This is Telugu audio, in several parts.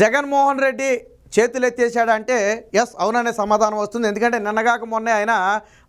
జగన్మోహన్ రెడ్డి చేతులు ఎత్తేసాడంటే ఎస్ అవుననే సమాధానం వస్తుంది. ఎందుకంటే నిన్నగాక మొన్నే ఆయన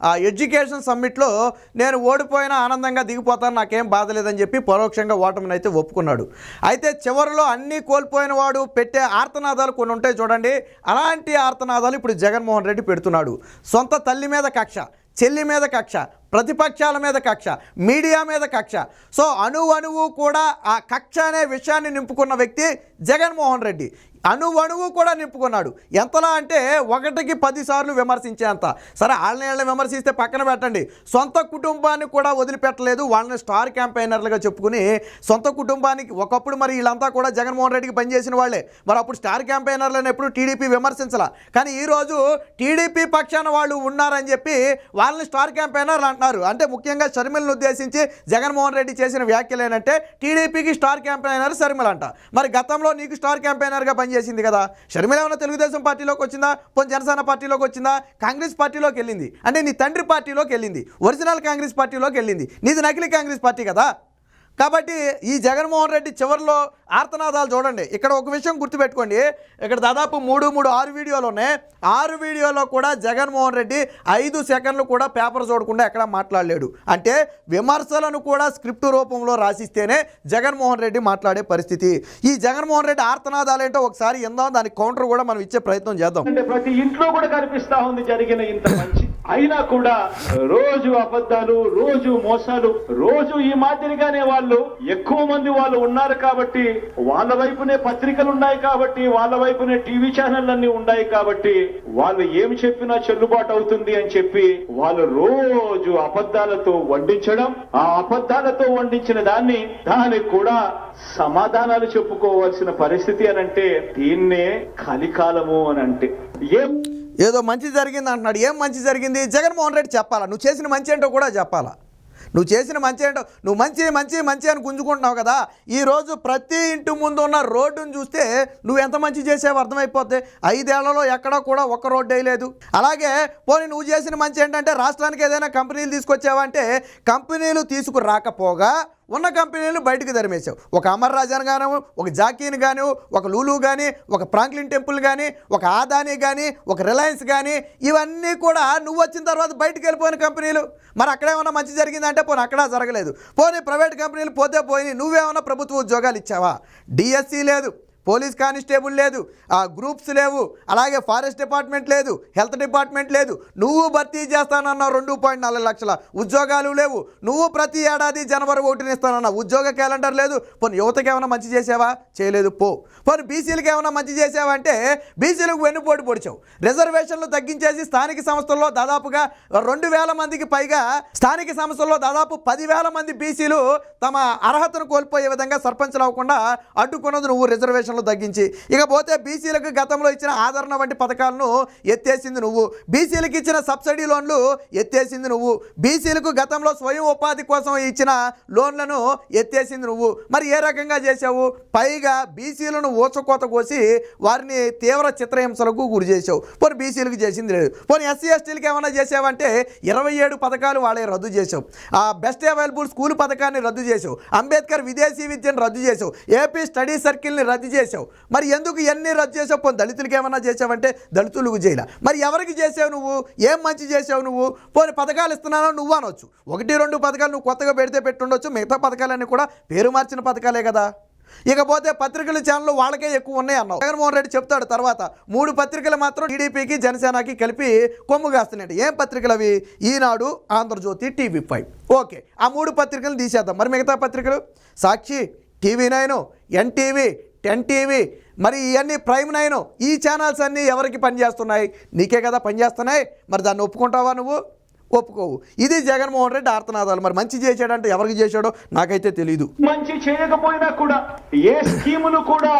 ఆ, ఎడ్యుకేషన్ సమ్మిట్లో నేను ఓడిపోయినా ఆనందంగా దిగిపోతాను నాకేం బాధ లేదని చెప్పి పరోక్షంగా ఓటమిని అయితే ఒప్పుకున్నాడు. అయితే చివరిలో అన్నీ కోల్పోయిన వాడు పెట్టే ఆర్తనాదాలు కొన్ని ఉంటాయి చూడండి. అలాంటి ఆర్తనాదాలు ఇప్పుడు జగన్మోహన్ రెడ్డి పెడుతున్నాడు. సొంత తల్లి మీద కక్ష చెల్లి మీద కక్ష ప్రతిపక్షాల మీద కక్ష మీడియా మీద కక్ష. సో అణువణువు కూడా ఆ కక్ష అనే విషయాన్ని నింపుకున్న వ్యక్తి జగన్మోహన్ రెడ్డి. అణువణువు కూడా నింపుకున్నాడు. ఎంతలా అంటే ఒకటికి పదిసార్లు విమర్శించేంత. సరే వాళ్ళని వాళ్ళని విమర్శిస్తే పక్కన పెట్టండి. సొంత కుటుంబాన్ని కూడా వదిలిపెట్టలేదు. వాళ్ళని స్టార్ క్యాంపెయినర్లుగా చెప్పుకుని సొంత కుటుంబానికి ఒకప్పుడు మరి వీళ్ళంతా కూడా జగన్మోహన్ రెడ్డికి పనిచేసిన వాళ్ళే. మరి అప్పుడు స్టార్ క్యాంపెయినర్లను ఎప్పుడు టీడీపీ విమర్శించాల? కానీ ఈరోజు టీడీపీ పక్షాన వాళ్ళు ఉన్నారని చెప్పి వాళ్ళని స్టార్ క్యాంపెయినర్లు అంటున్నారు. అంటే ముఖ్యంగా షర్మిలను ఉద్దేశించి జగన్మోహన్ రెడ్డి చేసిన వ్యాఖ్యలు ఏంటంటే టీడీపీకి స్టార్ క్యాంపెయినర్ షర్మిల అంట. మరి గతంలో నీకు స్టార్ క్యాంపెయినర్గా పనిచేసింది కదా. షర్మిల ఏమైనా తెలుగుదేశం పార్టీలోకి వచ్చిందా? కొంచెం జనసేన పార్టీలోకి వచ్చిందా? కాంగ్రెస్ పార్టీలోకి వెళ్ళింది. అంటే నీ తండ్రి పార్టీలోకి వెళ్ళింది. ఒరిజినల్ కాంగ్రెస్ పార్టీలోకి వెళ్ళింది. నీది నకిలీ కాంగ్రెస్ పార్టీ కదా. కాబట్టి ఈ జగన్మోహన్ రెడ్డి చివరిలో ఆర్తనాదాలు చూడండి. ఇక్కడ ఒక విషయం గుర్తుపెట్టుకోండి. ఇక్కడ దాదాపు మూడు మూడు ఆరు వీడియోలు ఉన్నాయి. ఆరు వీడియోలో కూడా జగన్మోహన్ రెడ్డి ఐదు సెకండ్లు కూడా పేపర్ చూడకుండా ఎక్కడ మాట్లాడలేడు. అంటే విమర్శలను కూడా స్క్రిప్ట్ రూపంలో రాసిస్తేనే జగన్మోహన్ రెడ్డి మాట్లాడే పరిస్థితి. ఈ జగన్మోహన్ రెడ్డి ఆర్తనాదాలు ఏంటో ఒకసారి ఇందాం దానికి కౌంటర్ కూడా మనం ఇచ్చే ప్రయత్నం చేద్దాం. ప్రతి ఇంట్లో కూడా కనిపిస్తా ఉంది జరిగిన ఇంత మంచి అయినా కూడా రోజు అబద్ధాలు రోజు మోసాలు రోజు ఈ మాదిరిగానే వాళ్ళు ఎక్కువ మంది వాళ్ళు ఉన్నారు కాబట్టి వాళ్ళ వైపునే పత్రికలు ఉన్నాయి కాబట్టి వాళ్ళ వైపునే టీవీ ఛానల్ అన్ని ఉన్నాయి కాబట్టి వాళ్ళు ఏమి చెప్పినా చెల్లుబాటు అవుతుంది అని చెప్పి వాళ్ళు రోజు అబద్ధాలతో వండించడం ఆ అబద్ధాలతో వండించిన దాన్ని దానికి కూడా సమాధానాలు చెప్పుకోవాల్సిన పరిస్థితి అని అంటే దీన్నే కలికాలము అని అంటే. ఏం ఏదో మంచి జరిగింది అంటున్నాడు. ఏం మంచి జరిగింది? జగన్మోహన్ రెడ్డి చెప్పాలా? నువ్వు చేసిన మంచి ఏంటో కూడా చెప్పాలా? నువ్వు చేసిన మంచి ఏంటో నువ్వు మంచి మంచి మంచి అని గుంజుకుంటున్నావు కదా? ఈరోజు ప్రతి ఇంటి ముందు ఉన్న రోడ్డును చూస్తే నువ్వు ఎంత మంచి చేసావు అర్థమైపోతే ఐదేళ్ళలో ఎక్కడా కూడా ఒక్క రోడ్డు వేయలేదు. అలాగే పోనీ నువ్వు చేసిన మంచి ఏంటంటే రాష్ట్రానికి ఏదైనా కంపెనీలు తీసుకొచ్చావంటే కంపెనీలు తీసుకురాకపోగా ఉన్న కంపెనీలు బయటకు తరిమేశావు. ఒక అమర్ రాజాను గాను ఒక జాకీని గాను ఒక లూలు కానీ ఒక ఫ్రాంక్లిన్ టెంపుల్ కానీ ఒక ఆదాని కానీ ఒక రిలయన్స్ కానీ ఇవన్నీ కూడా నువ్వు వచ్చిన తర్వాత బయటకు వెళ్ళిపోయిన కంపెనీలు. మరి అక్కడేమన్నా మంచి జరిగిందంటే పోనీ అక్కడ జరగలేదు. పోనీ ప్రైవేట్ కంపెనీలు పోతే పోయి నువ్వేమన్నా ప్రభుత్వ ఉద్యోగాలు ఇచ్చావా? డిఎస్సి లేదు. పోలీస్ కానిస్టేబుల్ లేదు ఆ గ్రూప్స్ లేవు అలాగే ఫారెస్ట్ డిపార్ట్మెంట్ లేదు హెల్త్ డిపార్ట్మెంట్ లేదు. నువ్వు భర్తీ చేస్తానన్న రెండు పాయింట్ నాలుగు లక్షల ఉద్యోగాలు లేవు. నువ్వు ప్రతి ఏడాది జనవరి ఒకటిని ఇస్తానన్న ఉద్యోగ క్యాలెండర్ లేదు. పోనీ యువతకి ఏమైనా మంచి చేసావా? చేయలేదు పో. పోనీ బీసీలకు ఏమైనా మంచి చేసావంటే బీసీలకు వెన్నుపోటు పొడిచావు. రిజర్వేషన్లు తగ్గించేసి స్థానిక సంస్థల్లో దాదాపుగా రెండు వేల మందికి పైగా స్థానిక సంస్థల్లో దాదాపు పదివేల మంది బీసీలు తమ అర్హతను కోల్పోయే విధంగా సర్పంచ్లు అవ్వకుండా అడ్డుకున్నది నువ్వు పెన్షన్లు తగ్గించి ఇకపోతే బీసీలకు గతంలో ఇచ్చిన ఆదరణ వంటి పథకాలను ఎత్తేసింది నువ్వు. బీసీలకు ఇచ్చిన సబ్సిడీ లోన్లు ఎత్తేసింది నువ్వు. బీసీలకు గతంలో స్వయం ఉపాధి కోసం ఇచ్చిన లోన్లను ఎత్తేసింది నువ్వు. మరి ఏ రకంగా చేసావు పైగా బీసీలను ఊచకోత కోసి వారిని తీవ్ర చిత్రహింసలకు గురి చేసావు పోనీ బీసీలకు చేసింది లేదు. పోనీ ఎస్సీ ఎస్టీలకు ఏమైనా చేసావంటే ఇరవై ఏడు పథకాలు వాళ్ళే రద్దు చేసావు ఆ బెస్ట్ అవైలబుల్ స్కూల్ పథకాన్ని రద్దు చేసావు అంబేద్కర్ విదేశీ విద్యను రద్దు చేసావు ఏపీ స్టడీ సర్కిల్ని రద్దు చేసావు మరి ఎందుకు ఎన్ని రద్దు చేసావు పోనీ దళితులకి ఏమైనా చేసావంటే దళితులకు చేయాల. మరి ఎవరికి చేసావు నువ్వు? ఏం మంచి చేసావు నువ్వు? పోనీ పథకాలు ఇస్తున్నానో నువ్వు అనొచ్చు. ఒకటి రెండు పథకాలు నువ్వు కొత్తగా పెడితే పెట్టుండొచ్చు. మిగతా పథకాలన్నీ కూడా పేరు మార్చిన పథకాలే కదా. ఇకపోతే పత్రికల ఛానల్ వాళ్ళకే ఎక్కువ ఉన్నాయి అన్నావు. జగన్మోహన్ రెడ్డి చెప్తాడు తర్వాత మూడు పత్రికలు మాత్రం టీడీపీకి జనసేనకి కలిపి కొమ్ము కాస్తున్నాయి ఏం పత్రికలు అవి? Eenadu Andhra Jyothi TV five. Okay ఆ మూడు పత్రికలు తీసేద్దాం. మరి మిగతా పత్రికలు? Sakshi TV nine NTV ten TV. మరి ఇవన్నీ ప్రైమ్ నైన్ ఈ ఛానల్స్ అన్నీ ఎవరికి పనిచేస్తున్నాయి? నీకే కదా పనిచేస్తున్నాయి? మరి దాన్ని ఒప్పుకుంటావా నువ్వు? ఒప్పుకోవు. ఇది జగన్మోహన్ రెడ్డి ఆర్తనాదాలు. మరి మంచి చేశాడంటే ఎవరికి చేశాడో నాకైతే తెలియదు మంచి చేయకపోయినా కూడా ఏ స్కీములు కూడా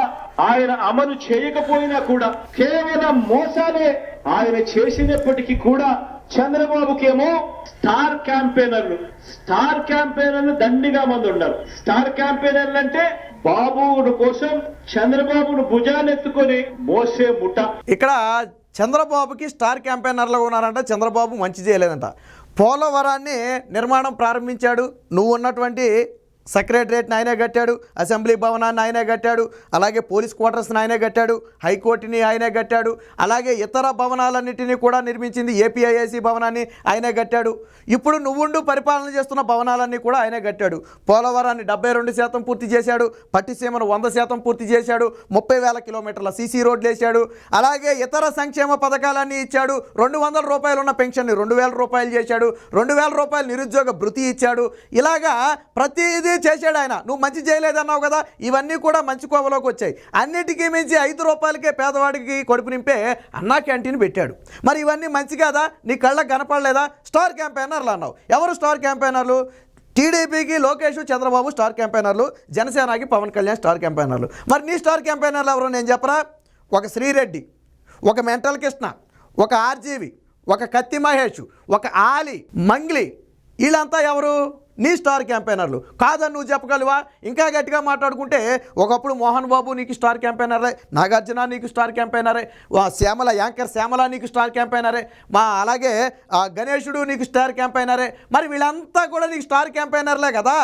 ఆయన అమలు చేయకపోయినా కూడా కేవలం మోసాలే ఆయన చేసినప్పటికీ కూడా చంద్రబాబుకేమో స్టార్ క్యాంపెయినర్లు. స్టార్ క్యాంపెయినర్లు దండిగా మంది ఉన్నారు. స్టార్ క్యాంపెయినర్లు అంటే బాబును కోసం చంద్రబాబును భుజానెత్తుకొని మోసే ముఠ. ఇక్కడ చంద్రబాబుకి స్టార్ క్యాంపెయినర్లో ఉన్నారంట. చంద్రబాబు మంచి చేయలేదంట. పోలవరాన్ని నిర్మాణం ప్రారంభించాడు. నువ్వు ఉన్నటువంటి సెక్రటరియట్ని ఆయనే కట్టాడు అసెంబ్లీ భవనాన్ని ఆయనే కట్టాడు అలాగే పోలీస్ క్వార్టర్స్ని ఆయనే కట్టాడు హైకోర్టుని ఆయనే కట్టాడు అలాగే ఇతర భవనాలన్నింటినీ కూడా నిర్మించింది ఏపీఐఐసి భవనాన్ని ఆయనే కట్టాడు. ఇప్పుడు నువ్వుండు పరిపాలన చేస్తున్న భవనాలన్నీ కూడా ఆయనే కట్టాడు. పోలవరాన్ని డెబ్బై రెండు శాతం పూర్తి చేశాడు పట్టిసీమను వంద శాతం పూర్తి చేశాడు ముప్పై వేల కిలోమీటర్ల సీసీ రోడ్లు వేశాడు అలాగే ఇతర సంక్షేమ పథకాలన్నీ ఇచ్చాడు రెండు వందల రూపాయలు ఉన్న పెన్షన్ని రెండు వేల రూపాయలు చేశాడు రెండు వేల రూపాయలు నిరుద్యోగ భృతి ఇచ్చాడు. ఇలాగా ప్రతిదీ చేశాడు ఆయన. నువ్వు మంచి చేయలేదన్నావు కదా ఇవన్నీ కూడా మంచి కోవలోకి వచ్చాయి. అన్నిటికీ మించి ఐదు రూపాయలకే పేదవాడికి కడుపు నింపే అన్నా క్యాంటీన్ పెట్టాడు. మరి ఇవన్నీ మంచి కాదా? నీ కళ్ళకు కనపడలేదా? స్టార్ క్యాంపెయినర్లు అన్నావు. ఎవరు స్టార్ క్యాంపెయినర్లు? టీడీపీకి లోకేష్ చంద్రబాబు స్టార్ క్యాంపెయినర్లు జనసేనకి పవన్ కళ్యాణ్ స్టార్ క్యాంపెయినర్లు. మరి నీ స్టార్ క్యాంపెయినర్లు ఎవరు నేను చెప్పరా? ఒక శ్రీరెడ్డి ఒక మెంటల్ కృష్ణ ఒక ఆర్జీవి ఒక కత్తి మహేష్ ఒక ఆలి మంగ్లీ. వీళ్ళంతా ఎవరు? నీ స్టార్ క్యాంపెయినర్లు. కాదని నువ్వు చెప్పగలవా? ఇంకా గట్టిగా మాట్లాడుకుంటే ఒకప్పుడు మోహన్ బాబు నీకు స్టార్ క్యాంపెయినరే నాగార్జున నీకు స్టార్ క్యాంపెయినరే వా శ్యామల యాంకర్ శ్యామల నీకు స్టార్ క్యాంపెయినరే మా అలాగే ఆ గణేశుడు నీకు స్టార్ క్యాంపెయినరే. మరి వీళ్ళంతా కూడా నీకు స్టార్ క్యాంపెయినర్లే కదా?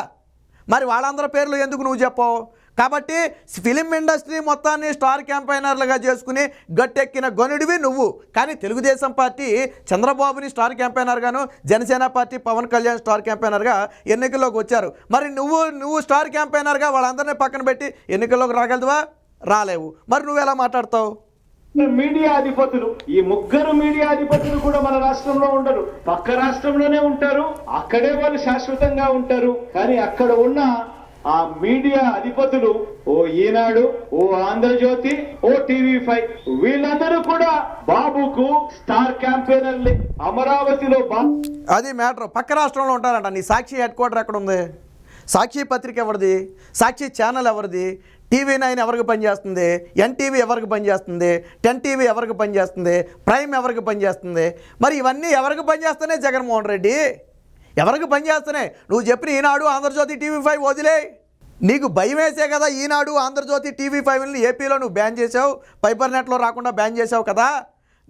మరి వాళ్ళందరి పేర్లు ఎందుకు నువ్వు చెప్పవు? కాబట్టి ఫిలిం ఇండస్ట్రీ మొత్తాన్ని స్టార్ క్యాంపైనర్లుగా చేసుకుని గట్టెక్కిన గనుడివి నువ్వు. కానీ తెలుగుదేశం పార్టీ చంద్రబాబుని స్టార్ క్యాంపైనర్గాను జనసేన పార్టీ పవన్ కళ్యాణ్ స్టార్ క్యాంపైనర్గా ఎన్నికల్లోకి వచ్చారు. మరి నువ్వు నువ్వు స్టార్ క్యాంపైనర్గా వాళ్ళందరినీ పక్కన పెట్టి ఎన్నికల్లోకి రాగలదువా? రాలేవు. మరి నువ్వు ఎలా మాట్లాడతావు? మీడియా అధిపతులు ఈ ముగ్గురు మీడియా అధిపతులు కూడా మన రాష్ట్రంలో ఉండరు. పక్క రాష్ట్రంలోనే ఉంటారు అక్కడే వాళ్ళు శాశ్వతంగా ఉంటారు. కానీ అక్కడ ఉన్న ఆ మీడియా అధిపతులు ఓ ఈనాడు ఓ ఆంధ్రజ్యోతి ఓ టీవీ ఫైవ్ వీళ్ళందరూ కూడా బాబుకు స్టార్ క్యాంపెయినర్లే అమరావతిలో అది మ్యాటర్. పక్క రాష్ట్రంలో ఉంటారంట. నీ సాక్షి హెడ్ క్వార్టర్ ఎక్కడ ఉంది సాక్షి పత్రిక ఎవరిది? సాక్షి ఛానల్ ఎవరిది? టీవీ నైన్ ఎవరికి పనిచేస్తుంది? ఎన్టీవీ ఎవరికి పనిచేస్తుంది? టెన్ టీవీ ఎవరికి పనిచేస్తుంది? ప్రైమ్ ఎవరికి పనిచేస్తుంది? మరి ఇవన్నీ ఎవరికి పనిచేస్తున్నాయి జగన్మోహన్ రెడ్డి? ఎవరికి పనిచేస్తున్నాయి నువ్వు చెప్పిన ఈనాడు ఆంధ్రజ్యోతి టీవీ ఫైవ్ వదిలే. నీకు భయం వేసే కదా ఈనాడు ఆంధ్రజ్యోతి టీవీ ఫైవ్ని ఏపీలో నువ్వు బ్యాన్ చేసావు పైపర్ నెట్లో రాకుండా బ్యాన్ చేసావు కదా.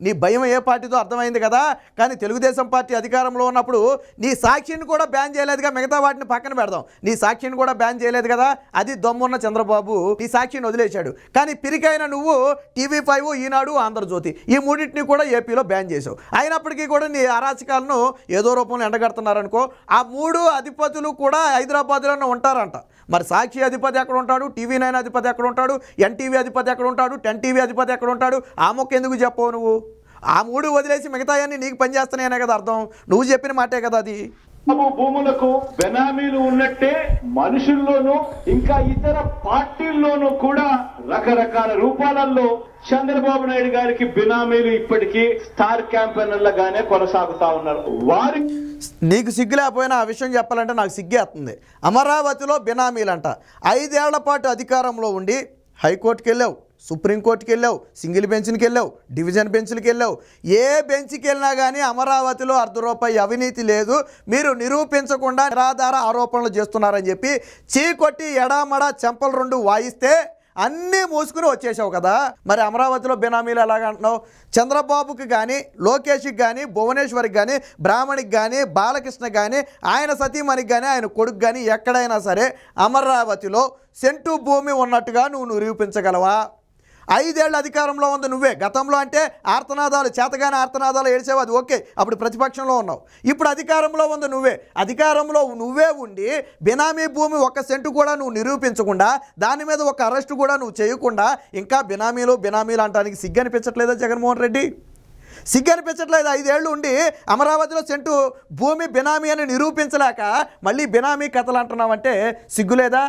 నీ భయం ఏ పార్టీతో అర్థమైంది కదా? కానీ తెలుగుదేశం పార్టీ అధికారంలో ఉన్నప్పుడు నీ సాక్షిని కూడా బ్యాన్ చేయలేదుగా మిగతా వాటిని పక్కన పెడదాం. నీ సాక్షిని కూడా బ్యాన్ చేయలేదు కదా? అది దమ్మున్న చంద్రబాబు నీ సాక్షిని వదిలేశాడు. కానీ పిరికైన నువ్వు టీవీ ఫైవ్ ఈనాడు ఆంధ్రజ్యోతి. ఈ మూడింటిని కూడా ఏపీలో బ్యాన్ చేసావు అయినప్పటికీ కూడా నీ అరాచకాలను ఏదో రూపంలో ఎండగడుతున్నారనుకో ఆ మూడు అధిపతులు కూడా హైదరాబాద్లోనే ఉంటారంట. మరి సాక్షి అధిపతి ఎక్కడ ఉంటాడు? టీవీ నైన్ అధిపతి ఎక్కడ ఉంటాడు? ఎన్టీవీ అధిపతి ఎక్కడ ఉంటాడు? టెన్ టీవీ అధిపతి ఎక్కడ ఉంటాడు? ఆ మొక్క ఎందుకు చెప్పవు నువ్వు? ఆ మూడు వదిలేసి మిగతాయన్నీ నీకు పనిచేస్తున్నాయనే కదా అర్థం. నువ్వు చెప్పిన మాటే కదా అది. భూములకు బెనామీలు ఉన్నట్టే మనుషుల్లోనూ ఇంకా ఇతర పార్టీల్లోనూ కూడా రకరకాల రూపాలలో చంద్రబాబు నాయుడు గారికి బినామీలు ఇప్పటికీ స్టార్ క్యాంపెయినర్లుగానే కొనసాగుతా ఉన్నారు. వారి నీకు సిగ్గు లేకపోయినా ఆ విషయం చెప్పాలంటే నాకు సిగ్గేస్తుంది అమరావతిలో బినామీలంట. ఐదేళ్ళ పాటు అధికారంలో ఉండి హైకోర్టుకి వెళ్ళావు సుప్రీంకోర్టుకి వెళ్ళావు సింగిల్ బెంచ్కి వెళ్ళావు డివిజన్ బెంచ్కి వెళ్ళావు. ఏ బెంచ్కి వెళ్ళినా కానీ అమరావతిలో అర్ధ రూపాయి అవినీతి లేదు. మీరు నిరూపించకుండా నిరాధార ఆరోపణలు చేస్తున్నారని చెప్పి చీకొట్టి ఎడామడ చెంపలు రెండు వాయిస్తే అన్నీ మూసుకుని వచ్చేసావు కదా. మరి అమరావతిలో బినామీలు ఎలాగంటున్నావు చంద్రబాబుకి కానీ లోకేష్కి కానీ భువనేశ్వర్కి కానీ బ్రాహ్మణికి కానీ బాలకృష్ణ కానీ ఆయన సతీమణికి కానీ ఆయన కొడుకు కానీ ఎక్కడైనా సరే అమరావతిలో సెంటు భూమి ఉన్నట్టుగా నువ్వు నిరూపించగలవా? ఐదేళ్ళు అధికారంలో ఉంది నువ్వే. గతంలో అంటే ఆర్తనాదాలు చేతగానే ఆర్తనాదాలు ఏడ్చేవు? అది ఓకే. అప్పుడు ప్రతిపక్షంలో ఉన్నావు. ఇప్పుడు అధికారంలో ఉంది నువ్వే. అధికారంలో నువ్వే ఉండి బినామీ భూమి ఒక్క సెంటు కూడా నువ్వు నిరూపించకుండా దాని మీద ఒక అరెస్టు కూడా నువ్వు చేయకుండా ఇంకా బినామీలు బినామీలు అంటానికి సిగ్గు అనిపించట్లేదా జగన్మోహన్ రెడ్డి? సిగ్గు అనిపించట్లేదు. ఐదేళ్ళు ఉండి అమరావతిలో సెంటు భూమి బినామీ అని నిరూపించలేక మళ్ళీ బినామీ కథలు అంటున్నావంటే సిగ్గులేదా?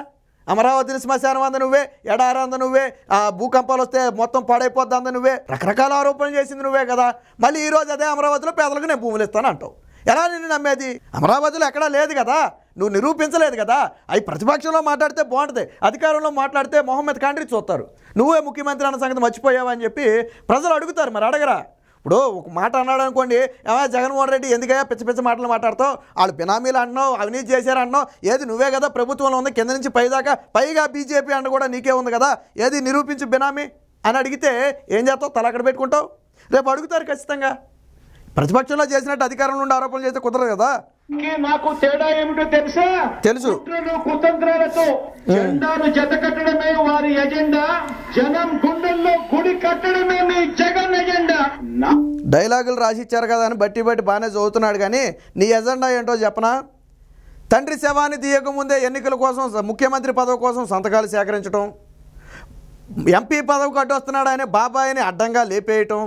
అమరావతిని శ్మశానం అంద నువ్వే ఎడారి అంద నువ్వే ఆ భూకంపాలు వస్తే మొత్తం పాడైపోద్ది అంద నువ్వే రకరకాల ఆరోపణలు చేసింది నువ్వే కదా. మళ్ళీ ఈరోజు అదే అమరావతిలో పేదలకు నేను భూములు ఇస్తాను అంటావు. ఎలా నిన్ను నమ్మేది? అమరావతిలో ఎక్కడా లేదు కదా. నువ్వు నిరూపించలేదు కదా. అవి ప్రతిపక్షంలో మాట్లాడితే బాగుంటుంది. అధికారంలో మాట్లాడితే మొహమ్మద్ కాండ్రి చూస్తారు. నువ్వే ముఖ్యమంత్రి అన్న సంగతి మర్చిపోయావని చెప్పి ప్రజలు అడుగుతారు మరి అడగరా? ఇప్పుడు ఒక మాట అన్నాడు అనుకోండి ఏమైనా జగన్మోహన్ రెడ్డి ఎందుకయ్యా పిచ్చ పిచ్చ మాటలు మాట్లాడతావు? వాళ్ళు బినామీలు అంటున్నావు అవినీతి చేశారు అంటున్నావు ఏది నువ్వే కదా ప్రభుత్వంలో ఉంది కింద నుంచి పైదాకా పైగా బీజేపీ అంట కూడా నీకే ఉంది కదా ఏది నిరూపించు బినామీ? అని అడిగితే ఏం చేస్తావు? తల అక్కడ పెట్టుకుంటావు? రేపు అడుగుతారు ఖచ్చితంగా. ప్రతిపక్షంలో చేసినట్టు అధికారంలో ఉండి ఆరోపణలు చేస్తే కుదరదు కదా. నాకు తేడా ఏమిటో తెలుసా? తెలుసు. కుతంత్రాలతో జెండాను జత కట్టడమే వారి ఎజెండా. జనం గుండెల్లో గుడి కట్టడమే మీ జగన్ ఎజెండా. డైలాగులు రాసి ఇచ్చారు కదా అని బట్టి బట్టి బాగానే చదువుతున్నాడు కానీ నీ ఎజెండా ఏంటో చెప్పనా? తండ్రి శవాన్ని తీయకముందే ఎన్నికల కోసం ముఖ్యమంత్రి పదవి కోసం సంతకాలు సేకరించడం ఎంపీ పదవికి అడ్డొస్తున్నాడు అనే బాబాయిని అడ్డంగా లేపేయటం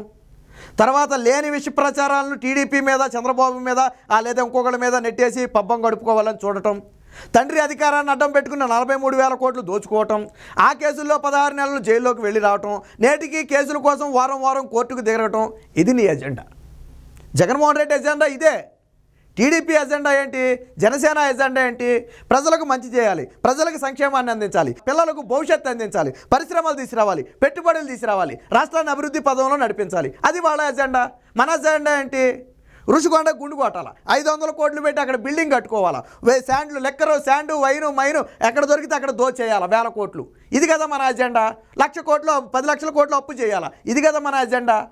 తర్వాత లేని విష ప్రచారాలను టీడీపీ మీద చంద్రబాబు మీద ఆ లేదా ఇంకొకళ్ళ మీద నెట్టేసి పబ్బం గడుపుకోవాలని చూడటం. తండ్రి అధికారాన్ని అడ్డం పెట్టుకున్న నలభై మూడు వేల కోట్లు దోచుకోవటం. ఆ కేసుల్లో పదహారు నెలలు జైల్లోకి వెళ్ళి రావటం. నేటికి కేసుల కోసం వారం వారం కోర్టుకు దిగటం ఇది నీ ఎజెండా. జగన్మోహన్ రెడ్డి ఎజెండా ఇదే. టీడీపీ ఎజెండా ఏంటి? జనసేన ఎజెండా ఏంటి? ప్రజలకు మంచి చేయాలి. ప్రజలకు సంక్షేమాన్ని అందించాలి. పిల్లలకు భవిష్యత్తు అందించాలి. పరిశ్రమలు తీసుకురావాలి. పెట్టుబడులు తీసుకురావాలి. రాష్ట్రాన్ని అభివృద్ధి పదంలో నడిపించాలి. అది వాళ్ళ ఎజెండా. మన ఎజెండా ఏంటి? రుషికొండ గుండు కొట్టాల ఐదు వందల కోట్లు పెట్టి అక్కడ బిల్డింగ్ కట్టుకోవాలా. వే శాండ్లు లెక్కరు శాండు వైను మైను ఎక్కడ దొరికితే అక్కడ దోచేయాలా వేల కోట్లు. ఇది కదా మన ఎజెండా. లక్ష కోట్లు పది లక్షల కోట్లు అప్పు చేయాలా. ఇది కదా మన ఎజెండా.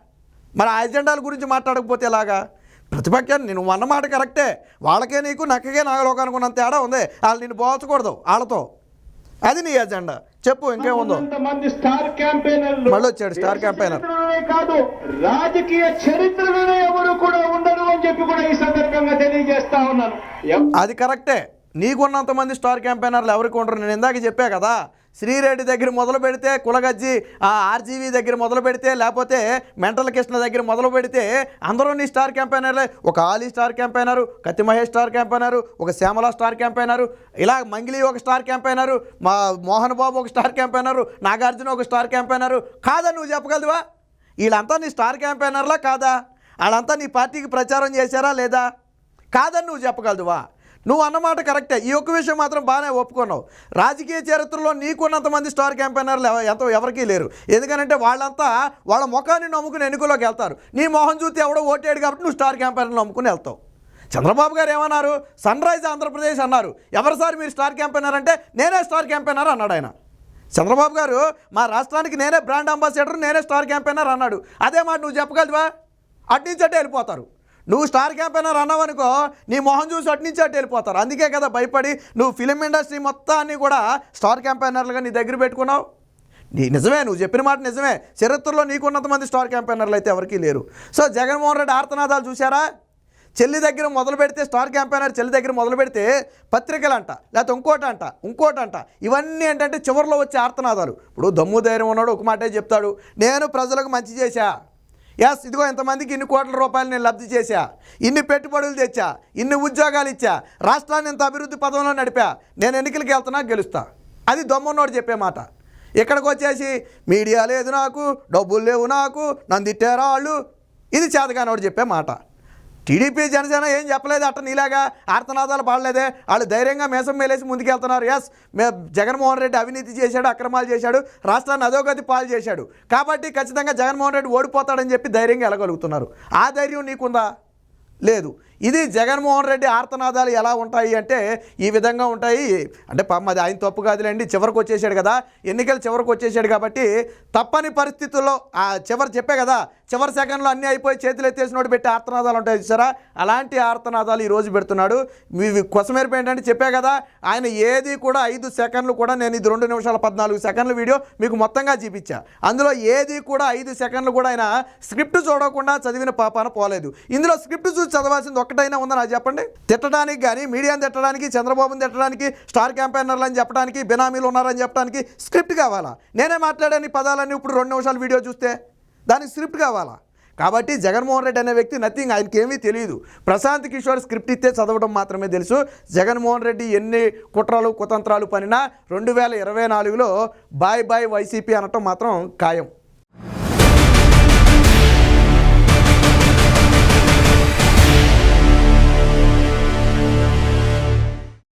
మన ఆ ఎజెండాల గురించి మాట్లాడకపోతే ఎలాగా? ప్రతిపక్షాన్ని నేను అన్నమాట కరెక్టే. వాళ్ళకే నీకు నక్కకే నాగలోకానికి ఉన్నంత తేడా ఉంది. వాళ్ళు నిన్ను పోల్చకూడదు వాళ్ళతో. అది నీ ఎజెండా చెప్పు ఇంకేముందో? మళ్ళీ వచ్చాడు స్టార్ క్యాంపెయినర్. కాదు రాజకీయ చరిత్రలోనే ఎవరు కూడా ఉండరు అని చెప్పి కూడా ఈ సందర్భంగా తెలియజేస్తా ఉన్నాను. అది కరెక్టే. నీకున్నంత మంది స్టార్ క్యాంపెయినర్లు ఎవరికి ఉండరు? నేను ఇందాక చెప్పా కదా శ్రీరెడ్డి దగ్గర మొదలు పెడితే కులగజ్జి ఆ ఆర్జీవీ దగ్గర మొదలు పెడితే లేకపోతే మెంటల్ కృష్ణ దగ్గర మొదలు పెడితే అందరూ నీ స్టార్ క్యాంపెయినర్లే. ఒక Ali star campaigner Kathi Mahesh star campaigner ఒక శ్యామల స్టార్ క్యాంపెయినరు ఇలా మంగిలి ఒక స్టార్ క్యాంపెయినరు మా మోహన్ బాబు ఒక స్టార్ క్యాంపెయినరు నాగార్జున ఒక స్టార్ క్యాంపెయినరు. కాదా నువ్వు చెప్పగలదువా? వీళ్ళంతా నీ స్టార్ క్యాంపెయినర్లా కాదా? వాళ్ళంతా నీ పార్టీకి ప్రచారం చేశారా లేదా? కాదని నువ్వు చెప్పగలదువా? నువ్వు అన్నమాట కరెక్టే. ఈ ఒక్క విషయం మాత్రం బాగానే ఒప్పుకున్నావు. రాజకీయ చరిత్రలో నీకున్నంత మంది స్టార్ క్యాంపెయినర్లు ఎవ- ఎంత ఎవరికీ లేరు. ఎందుకనంటే వాళ్ళంతా వాళ్ళ ముఖాన్ని నమ్ముకుని ఎన్నికల్లోకి వెళ్తారు. నీ మొహం చూస్తే ఎవడో ఓటేడు కాబట్టి నువ్వు స్టార్ క్యాంపెయినర్లు నమ్ముకుని వెళ్తావు. చంద్రబాబు గారు ఏమన్నారు? సన్ రైజ్ ఆంధ్రప్రదేశ్ అన్నారు. ఎవరు సార్ మీరు స్టార్ క్యాంపెయినర్ అంటే నేనే స్టార్ క్యాంపెయినర్ అన్నాడు ఆయన. చంద్రబాబు గారు మా రాష్ట్రానికి నేనే బ్రాండ్ అంబాసిడర్ నేనే స్టార్ క్యాంపెయినర్ అన్నాడు. అదే మాట నువ్వు చెప్పగలవా? అటు నుంచి అట్టే వెళ్ళిపోతారు. నువ్వు స్టార్ క్యాంపెయినర్ అన్నావనుకో నీ మొహం చూసి అటు నుంచి అటు వెళ్ళిపోతారు. అందుకే కదా భయపడి నువ్వు ఫిలిం ఇండస్ట్రీ మొత్తాన్ని కూడా స్టార్ క్యాంపెయినర్లుగా నీ దగ్గర పెట్టుకున్నావు. నీ నిజమే నువ్వు చెప్పిన మాట నిజమే. చరిత్రలో నీకున్నంత మంది స్టార్ క్యాంపెయినర్లు అయితే ఎవరికీ లేరు. సో జగన్మోహన్ రెడ్డి ఆర్తనాదాలు చూసారా చెల్లి దగ్గర మొదలు పెడితే స్టార్ క్యాంపెయినర్ చెల్లి దగ్గర మొదలు పెడితే పత్రికలు అంట లేకపోతే ఇంకోటి అంట ఇంకోటి అంట ఇవన్నీ ఏంటంటే చివరిలో వచ్చే ఆర్తనాదాలు. ఇప్పుడు దమ్ము ధైర్యం ఉన్నాడు ఒక మాటే చెప్తాడు. నేను ప్రజలకు మంచి చేశా. ఎస్ ఇదిగో ఇంతమందికి ఇన్ని కోట్ల రూపాయలు నేను లబ్ధి చేశా? ఇన్ని పెట్టుబడులు తెచ్చా? ఇన్ని ఉద్యోగాలు ఇచ్చా? రాష్ట్రాన్ని ఇంత అభివృద్ధి పదంలో నడిపా? నేను ఎన్నికలకు వెళ్తున్నా గెలుస్తా. అది దొమ్మన్నోడు చెప్పే మాట. ఇక్కడికి వచ్చేసి మీడియా లేదు నాకు డబ్బులు లేవు నాకు నన్ను తిట్టారా వాళ్ళు ఇది చేతగానోడు చెప్పే మాట. టీడీపీ జనసేన ఏం చెప్పలేదు అట్ట నీలాగా ఆర్తనాదాలు పాడలేదే. వాళ్ళు ధైర్యంగా మేసం మేలేసి ముందుకెళ్తున్నారు. ఎస్ మే జగన్మోహన్ రెడ్డి అవినీతి చేశాడు అక్రమాలు చేశాడు రాష్ట్రాన్ని అధోగతి పాలు చేశాడు. కాబట్టి ఖచ్చితంగా జగన్మోహన్ రెడ్డి ఓడిపోతాడని చెప్పి ధైర్యంగా వెళ్ళగలుగుతున్నారు. ఆ ధైర్యం నీకుందా? లేదు. ఇది జగన్మోహన్ రెడ్డి ఆర్తనాదాలు ఎలా ఉంటాయి అంటే ఈ విధంగా ఉంటాయి. అంటే పాపం అది ఆయన తప్పు కాదులేండి చివరికి వచ్చేసాడు కదా. ఎన్నికలు చివరికి వచ్చేసాడు కాబట్టి తప్పని పరిస్థితుల్లో ఆ చివరి చెప్పే కదా చివరి సెకండ్లో అన్నీ అయిపోయి చేతులు ఎత్తేసినోడు పెట్టి ఆర్తనాదాలు ఉంటాయి చూసారా? అలాంటి ఆర్తనాదాలు ఈరోజు పెడుతున్నాడు. మీ కొసమేరపు ఏంటంటే చెప్పే కదా ఆయన ఏది కూడా ఐదు సెకండ్లు కూడా నేను ఇది రెండు నిమిషాల పద్నాలుగు సెకండ్ల వీడియో మీకు మొత్తంగా చూపించా. అందులో ఏది కూడా ఐదు సెకండ్లు కూడా ఆయన స్క్రిప్ట్ చూడకుండా చదివిన పాపాన పోలేదు. ఇందులో స్క్రిప్ట్ చూసి చదవాల్సింది ఒక్కటైనా ఉందా నాకు చెప్పండి. తిట్టడానికి కానీ మీడియాని తిట్టడానికి చంద్రబాబుని తిట్టడానికి స్టార్ క్యాంపెయినర్లు అని చెప్పడానికి బినామీలు ఉన్నారని చెప్పడానికి స్క్రిప్ట్ కావాలా? నేనే మాట్లాడాను పదాలన్నీ ఇప్పుడు రెండు నిమిషాలు వీడియో చూస్తే దానికి స్క్రిప్ట్ కావాలా? కాబట్టి జగన్మోహన్ రెడ్డి అనే వ్యక్తి నథింగ్ ఆయనకి ఏమీ తెలియదు ప్రశాంత్ కిషోర్ స్క్రిప్ట్ ఇస్తే చదవడం మాత్రమే తెలుసు. జగన్మోహన్ రెడ్డి ఎన్ని కుట్రలు కుతంత్రాలు పనినా రెండు వేల ఇరవై నాలుగులో బాయ్ బాయ్ వైసీపీ అనటం మాత్రం ఖాయం.